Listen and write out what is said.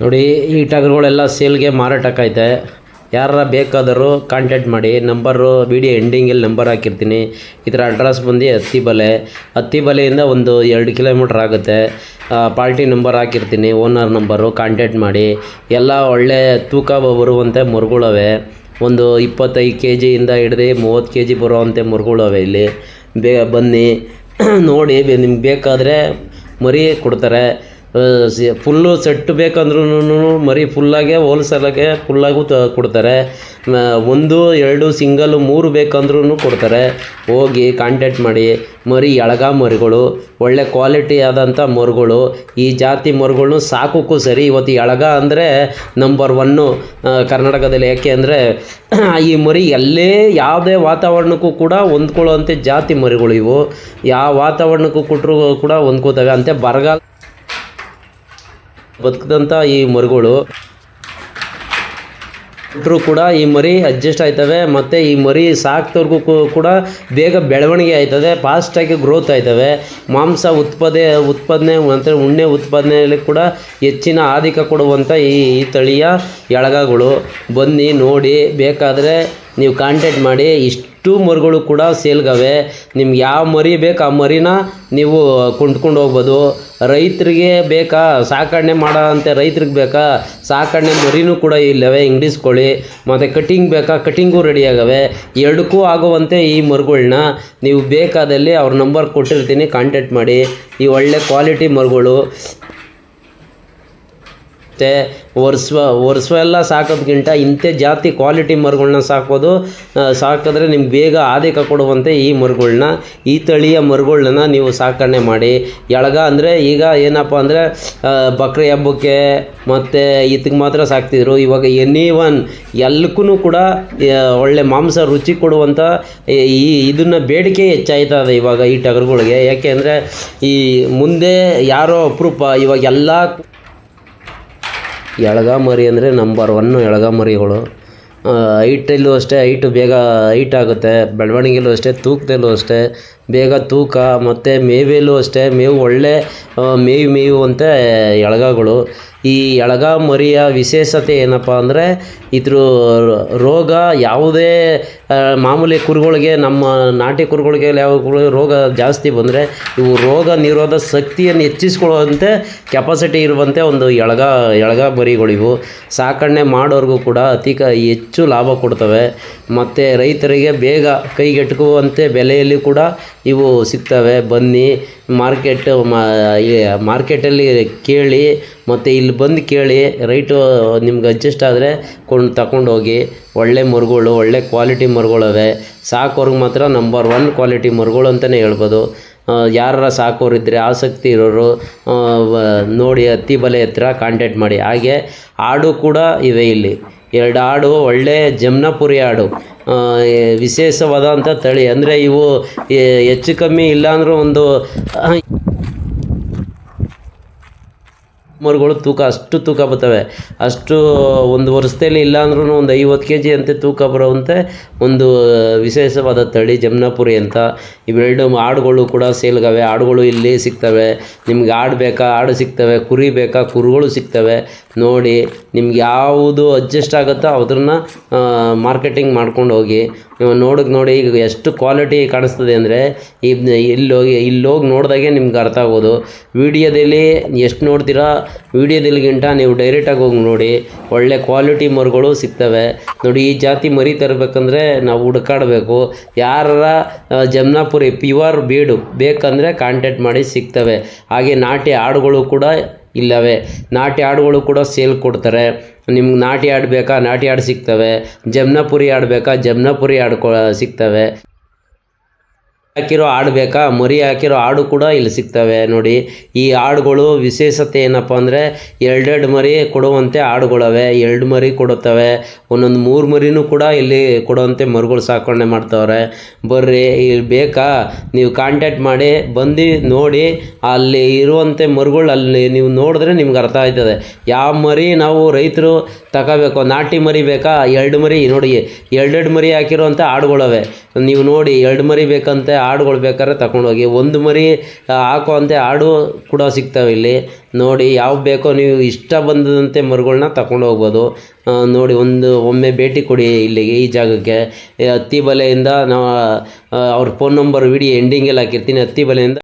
ನೋಡಿ, ಈ ಟಗರುಗಳೆಲ್ಲ ಸೇಲ್ಗೆ ಮಾರಾಟಕ್ಕೈತೆ ಯಾರ ಬೇಕಾದರೂ ಕಾಂಟ್ಯಾಕ್ಟ್ ಮಾಡಿ, ನಂಬರು ವಿಡಿಯೋ ಎಂಡಿಂಗಲ್ಲಿ ನಂಬರ್ ಹಾಕಿರ್ತೀನಿ. ಇದರ ಅಡ್ರೆಸ್ ಬಂದು ಹತ್ತಿಬಲೆ. ಹತ್ತಿಬಲೆಯಿಂದ ಒಂದು ಎರಡು ಕಿಲೋಮೀಟ್ರ್ ಆಗುತ್ತೆ. ಪಾರ್ಟಿ ನಂಬರ್ ಹಾಕಿರ್ತೀನಿ ಓನರ್ ನಂಬರು ಕಾಂಟ್ಯಾಕ್ಟ್ ಮಾಡಿ. ಎಲ್ಲ ಒಳ್ಳೆ ತೂಕ ಬರುವಂತೆ ಮುರುಗಳವೆ. ಒಂದು ಇಪ್ಪತ್ತೈದು ಕೆ ಜಿಯಿಂದ ಹಿಡ್ದು ಮೂವತ್ತು ಕೆ ಜಿ ಬರುವಂತೆ ಮುರುಗಳವೆ ಇಲ್ಲಿ. ಬೇ, ಬನ್ನಿ. ನೋಡಿ, ನಿಮ್ಗೆ ಬೇಕಾದರೆ ಮರಿ ಕೊಡ್ತಾರೆ. ಫುಲ್ಲು ಸೆಟ್ ಬೇಕಂದ್ರೂ ಮರಿ ಫುಲ್ಲಾಗೆ ಹೋಲ್ಸೇಲಾಗೆ ಫುಲ್ಲಾಗೂ ತ, ಕೊಡ್ತಾರೆ. ಒಂದು, ಎರಡು ಸಿಂಗಲ್ಲು ಮೂರು ಬೇಕಂದ್ರೂ ಕೊಡ್ತಾರೆ. ಹೋಗಿ ಕಾಂಟ್ಯಾಕ್ಟ್ ಮಾಡಿ. ಮರಿ ಎಳಗ ಮರಿಗಳು, ಒಳ್ಳೆ ಕ್ವಾಲಿಟಿ ಆದಂಥ ಮರುಗಳು, ಈ ಜಾತಿ ಮರುಗಳ್ನು ಸಾಕೋಕ್ಕೂ ಸರಿ. ಇವತ್ತು ಎಳಗ ಅಂದರೆ ನಂಬರ್ ಒನ್ನು ಕರ್ನಾಟಕದಲ್ಲಿ ಯಾಕೆ ಅಂದರೆ ಈ ಮರಿ ಎಲ್ಲೇ ಯಾವುದೇ ವಾತಾವರಣಕ್ಕೂ ಕೂಡ ಹೊಂದ್ಕೊಳ್ಳೋ ಜಾತಿ ಮರಿಗಳು ಇವು. ಯಾವ ವಾತಾವರಣಕ್ಕೂ ಕೊಟ್ಟರು ಕೂಡ ಹೊಂದ್ಕೋತವೆ ಅಂತೆ ಬರಗಾಲ ಬದುಕಿದಂಥ ಈ ಮರಿಗಳು. ಕೊಟ್ಟರು ಕೂಡ ಈ ಮರಿ ಅಡ್ಜಸ್ಟ್ ಆಯ್ತವೆ, ಮತ್ತು ಈ ಮರಿ ಸಾಕ್ತವ್ರಿಗೂ ಕೂಡ ಬೇಗ ಬೆಳವಣಿಗೆ ಆಯ್ತದೆ ಫಾಸ್ಟಾಗಿ ಗ್ರೋತ್ ಆಯ್ತವೆ. ಮಾಂಸ ಉತ್ಪಾದೆ ಉತ್ಪಾದನೆ ಮತ್ತು ಉಣ್ಣೆ ಉತ್ಪಾದನೆಯಲ್ಲಿ ಕೂಡ ಹೆಚ್ಚಿನ ಆಧಿಕ ಕೊಡುವಂಥ ಈ ಈ ತಳಿಯ ಎಳಗಗಳು. ಬನ್ನಿ ನೋಡಿ, ಬೇಕಾದರೆ ನೀವು ಕಾಂಟ್ಯಾಕ್ಟ್ ಮಾಡಿ, ಇಷ್ಟು ಮರಿಗಳು ಕೂಡ ಸೇಲ್ಗವೆ. ನಿಮ್ಗೆ ಯಾವ ಮರಿ ಬೇಕು ಆ ಮರಿನ ನೀವು ಕೊಂಡ್ಕೊಂಡು ಹೋಗ್ಬೋದು. ರೈತರಿಗೆ ಬೇಕಾ? ಸಾಕಣೆ ಮಾಡೋ ಅಂತೆ ರೈತ್ರಿಗೆ ಬೇಕಾ? ಸಾಕಣೆ ಮರಿನೂ ಕೂಡ ಇಲ್ಲವೆ ಇಂಗ್ಲೀಷ್ ಕೋಳಿ ಮತ್ತು ಕಟಿಂಗ್ ಬೇಕಾ? ಕಟಿಂಗು ರೆಡಿಯಾಗವೆ ಎರಡಕ್ಕೂ ಆಗುವಂತೆ ಈ ಮರಗಳನ್ನ ನೀವು ಬೇಕಾದಲ್ಲಿ ಅವ್ರ ನಂಬರ್ ಕೊಟ್ಟಿರ್ತೀನಿ ಕಾಂಟ್ಯಾಕ್ಟ್ ಮಾಡಿ. ಈ ಒಳ್ಳೆ ಕ್ವಾಲಿಟಿ ಮರುಗಳು. ಮತ್ತು ವರ್ಷ ವರ್ಷ ಎಲ್ಲ ಸಾಕೋದ್ಕಿಂತ ಇಂಥ ಜಾತಿ ಕ್ವಾಲಿಟಿ ಮರಗಳನ್ನ ಸಾಕೋದು ಸಾಕಿದ್ರೆ ನಿಮ್ಗೆ ಬೇಗ ಆದಿಕ ಕೊಡುವಂತೆ ಈ ಮರಗಳನ್ನ ಈ ತಳಿಯ ಮರಗಳನ್ನ ನೀವು ಸಾಕಣೆ ಮಾಡಿ. ಎಳಗ ಅಂದರೆ ಈಗ ಏನಪ್ಪ ಅಂದರೆ ಬಕ್ರಿ ಹಬ್ಬಕ್ಕೆ ಮತ್ತು ಇದಕ್ಕೆ ಮಾತ್ರ ಸಾಕ್ತಿದ್ರು. ಇವಾಗ ಎನಿ ಒನ್ ಎಲ್ಲಕ್ಕೂ ಕೂಡ ಒಳ್ಳೆ ಮಾಂಸ ರುಚಿ ಕೊಡುವಂಥ ಈ ಇದನ್ನು ಬೇಡಿಕೆ ಹೆಚ್ಚಾಯ್ತದೆ ಇವಾಗ ಈ ಟಗರುಗಳಿಗೆ. ಯಾಕೆ ಅಂದರೆ ಈ ಮುಂದೆ ಯಾರೋ ಅಪರೂಪ ಇವಾಗ ಎಲ್ಲ ಎಳಗ ಮರಿ ಅಂದರೆ ನಂಬರ್ ಒನ್ನು ಎಳಗಾಮರಿಗಳು. ಹೈಟಲ್ಲೂ ಅಷ್ಟೇ ಹೈಟು ಬೇಗ ಹೈಟ್ ಆಗುತ್ತೆ. ಬೆಳವಣಿಗೆಲೂ ಅಷ್ಟೇ, ತೂಕದಲ್ಲೂ ಅಷ್ಟೇ. ಬೇಗ ತೂಕ ಮತ್ತು ಮೇವೆಲ್ಲೂ ಅಷ್ಟೇ, ಮೇವು ಒಳ್ಳೆ ಮೇವು ಮೇಯುವಂತೆ ಎಳಗಗಳು. ಈ ಎಳಗ ಮರಿಯ ವಿಶೇಷತೆ ಏನಪ್ಪ ಅಂದರೆ ಇದ್ರ ರೋಗ ಯಾವುದೇ ಮಾಮೂಲಿ ಕುರಿಗಳಿಗೆ, ನಮ್ಮ ನಾಟಿ ಕುರುಗಳಿಗೆ ಯಾವ ರೋಗ ಜಾಸ್ತಿ ಬಂದರೆ ಇವು ರೋಗ ನಿರೋಧ ಶಕ್ತಿಯನ್ನು ಹೆಚ್ಚಿಸ್ಕೊಳ್ಳುವಂತೆ ಕೆಪಾಸಿಟಿ ಇರುವಂತೆ ಒಂದು ಎಳಗ ಎಳಗ ಮರಿಗಳಿವು ಸಾಕಣೆ ಮಾಡೋರಿಗೂ ಕೂಡ ಅತಿ ಕ, ಹೆಚ್ಚು ಲಾಭ ಕೊಡ್ತವೆ. ಮತ್ತು ರೈತರಿಗೆ ಬೇಗ ಕೈಗೆಟುಕುವಂತೆ ಬೆಲೆಯಲ್ಲಿ ಕೂಡ ಇವು ಸಿಗ್ತವೆ. ಬನ್ನಿ, ಮಾರ್ಕೆಟ್ ಮಾರ್ಕೆಟಲ್ಲಿ ಕೇಳಿ, ಮತ್ತು ಇಲ್ಲಿ ಬಂದು ಕೇಳಿ, ರೈಟು ನಿಮ್ಗೆ ಅಡ್ಜಸ್ಟ್ ಆದರೆ ಕೊಂಡು ತಗೊಂಡೋಗಿ ಒಳ್ಳೆ ಮರಗಳು, ಒಳ್ಳೆ ಕ್ವಾಲಿಟಿ ಮರಗಳವೆ. ಸಾಕೋರ್ಗೆ ಮಾತ್ರ ನಂಬರ್ ಒನ್ ಕ್ವಾಲಿಟಿ ಮರಗಳು ಅಂತಲೇ ಹೇಳ್ಬೋದು. ಯಾರ ಸಾಕೋರಿದ್ದರೆ ಆಸಕ್ತಿ ಇರೋರು ನೋಡಿ ಹತ್ತಿ ಬಲೆ ಹತ್ರ ಕಾಂಟ್ಯಾಕ್ಟ್ ಮಾಡಿ. ಹಾಗೆ ಆಡು ಕೂಡ ಇವೆ ಇಲ್ಲಿ. ಎರಡು ಹಾಡು ಒಳ್ಳೆ ಜಮ್ನಾಪುರಿ ಆಡು. ವಿಶೇಷವಾದಂಥ ತಳಿ. ಅಂದರೆ ಇವು ಹೆಚ್ಚು ಕಮ್ಮಿ ಇಲ್ಲಾಂದ್ರೂ ಒಂದು ಮರುಗಳು ತೂಕ, ಅಷ್ಟು ತೂಕ ಬರ್ತವೆ. ಅಷ್ಟು ಒಂದು ವರ್ಷದಲ್ಲಿ ಇಲ್ಲಾಂದ್ರೂ ಒಂದು ಐವತ್ತು ಕೆ ಜಿ ಅಂತೆ ತೂಕ ಬರುವಂತೆ ಒಂದು ವಿಶೇಷವಾದ ತಳಿ ಜಮ್ನಾಪುರಿ ಅಂತ. ಇವೆರಡು ಆಡುಗಳು ಕೂಡ ಸೇಲ್ಗವೆ. ಆಡುಗಳು ಇಲ್ಲಿ ಸಿಗ್ತವೆ. ನಿಮ್ಗೆ ಆಡು ಬೇಕಾ? ಆಡು ಸಿಗ್ತವೆ. ಕುರಿ ಬೇಕಾ? ಕುರುಗಳು ಸಿಗ್ತವೆ. ನೋಡಿ ನಿಮ್ಗೆ ಯಾವುದು ಅಡ್ಜಸ್ಟ್ ಆಗುತ್ತೋ ಅದನ್ನು ಮಾರ್ಕೆಟಿಂಗ್ ಮಾಡ್ಕೊಂಡು ಹೋಗಿ. ನೀವು ನೋಡಕ್ಕೆ ನೋಡಿ ಈಗ ಎಷ್ಟು ಕ್ವಾಲಿಟಿ ಕಾಣಿಸ್ತದೆ ಅಂದರೆ ಇಲ್ಲಿ ಇಲ್ಲೋಗಿ ಇಲ್ಲಿ ಹೋಗಿ ನೋಡಿದಾಗೆ ನಿಮ್ಗೆ ಅರ್ಥ ಆಗೋದು. ವಿಡಿಯೋದಲ್ಲಿ ಎಷ್ಟು ನೋಡ್ತೀರಾ, ವಿಡಿಯೋದಲ್ಲಿಗಿಂತ ನೀವು ಡೈರೆಕ್ಟಾಗಿ ಹೋಗಿ ನೋಡಿ. ಒಳ್ಳೆ ಕ್ವಾಲಿಟಿ ಮರುಗಳು ಸಿಗ್ತವೆ. ನೋಡಿ ಈ ಜಾತಿ ಮರಿ ತರಬೇಕಂದ್ರೆ ನಾವು ಹುಡುಕಾಡಬೇಕು. ಯಾರ ಜಮ್ನಾಪುರಿ ಪ್ಯೂರ್ ಬೀಡು ಬೇಕಂದರೆ ಕಾಂಟ್ಯಾಕ್ಟ್ ಮಾಡಿ ಸಿಗ್ತವೆ. ಹಾಗೆ ನಾಟಿ ಆಡುಗಳು ಕೂಡ ಇಲ್ಲವೇ? ನಾಟಿ ಹಾಡುಗಳು ಕೂಡ ಸೇಲ್ ಕೊಡ್ತಾರೆ. ನಿಮ್ಗೆ ನಾಟಿ ಹಾಡ್ಬೇಕಾ ಬೇಕಾ ನಾಟಿ ಹಾಡು ಸಿಗ್ತವೆ. ಜಮ್ನಾಪುರಿ ಆಡಬೇಕಾ? ಜಮ್ನಾಪುರಿ ಆಡ್ಕೊ ಸಿಗ್ತವೆ. ಹಾಕಿರೋ ಆಡು ಬೇಕಾ? ಮರಿ ಹಾಕಿರೋ ಆಡು ಕೂಡ ಇಲ್ಲಿ ಸಿಗ್ತವೆ ನೋಡಿ. ಈ ಆಡುಗಳು ವಿಶೇಷತೆ ಏನಪ್ಪ ಅಂದರೆ ಎರಡೆರಡು ಮರಿ ಕೊಡುವಂತೆ ಆಡುಗಳವೆ ಎರಡು ಮರಿ ಕೊಡುತ್ತವೆ. ಒಂದೊಂದು ಮೂರು ಮರಿನೂ ಕೂಡ ಇಲ್ಲಿ ಕೊಡುವಂತೆ ಮರುಗಳು ಸಾಕಣೆ ಮಾಡ್ತವ್ರೆ. ಬರ್ರಿ, ಇಲ್ಲಿ ಬೇಕಾ? ನೀವು ಕಾಂಟ್ಯಾಕ್ಟ್ ಮಾಡಿ, ಬಂದು ನೋಡಿ, ಅಲ್ಲಿ ಇರುವಂತೆ ಮರುಗಳು ಅಲ್ಲಿ ನೀವು ನೋಡಿದ್ರೆ ನಿಮ್ಗೆ ಅರ್ಥ ಆಯ್ತದೆ ಯಾವ ಮರಿ ನಾವು ರೈತರು ತಗೋಬೇಕು, ನಾಟಿ ಮರಿ ಬೇಕಾ? ಎರಡು ಮರಿ ನೋಡಿ, ಎರಡೆರಡು ಮರಿ ಹಾಕಿರುವಂಥ ಆಡುಗಳವೆ ನೀವು ನೋಡಿ ಎರಡು ಮರಿ ಬೇಕಂತೆ ಆಡುಗಳು ಬೇಕಾದ್ರೆ ತಗೊಂಡೋಗಿ. ಒಂದು ಮರಿ ಹಾಕೋ ಅಂತೆ ಆಡು ಕೂಡ ಸಿಗ್ತವೆ ಇಲ್ಲಿ. ನೋಡಿ ಯಾವ ಬೇಕೋ ನೀವು ಇಷ್ಟ ಬಂದಂತೆ ಮರಿಗಳನ್ನ ತಗೊಂಡು ಹೋಗ್ಬೋದು ನೋಡಿ ಒಂದು ಒಮ್ಮೆ ಭೇಟಿ ಕೊಡಿ ಇಲ್ಲಿಗೆ, ಈ ಜಾಗಕ್ಕೆ. ಹತ್ತಿ ಬಲೆಯಿಂದ ನಾವು ಅವ್ರ ಫೋನ್ ನಂಬರ್ ವಿಡಿಯೋ ಎಂಡಿಂಗಲ್ಲಿ ಹಾಕಿರ್ತೀನಿ. ಹತ್ತಿ ಬಲೆಯಿಂದ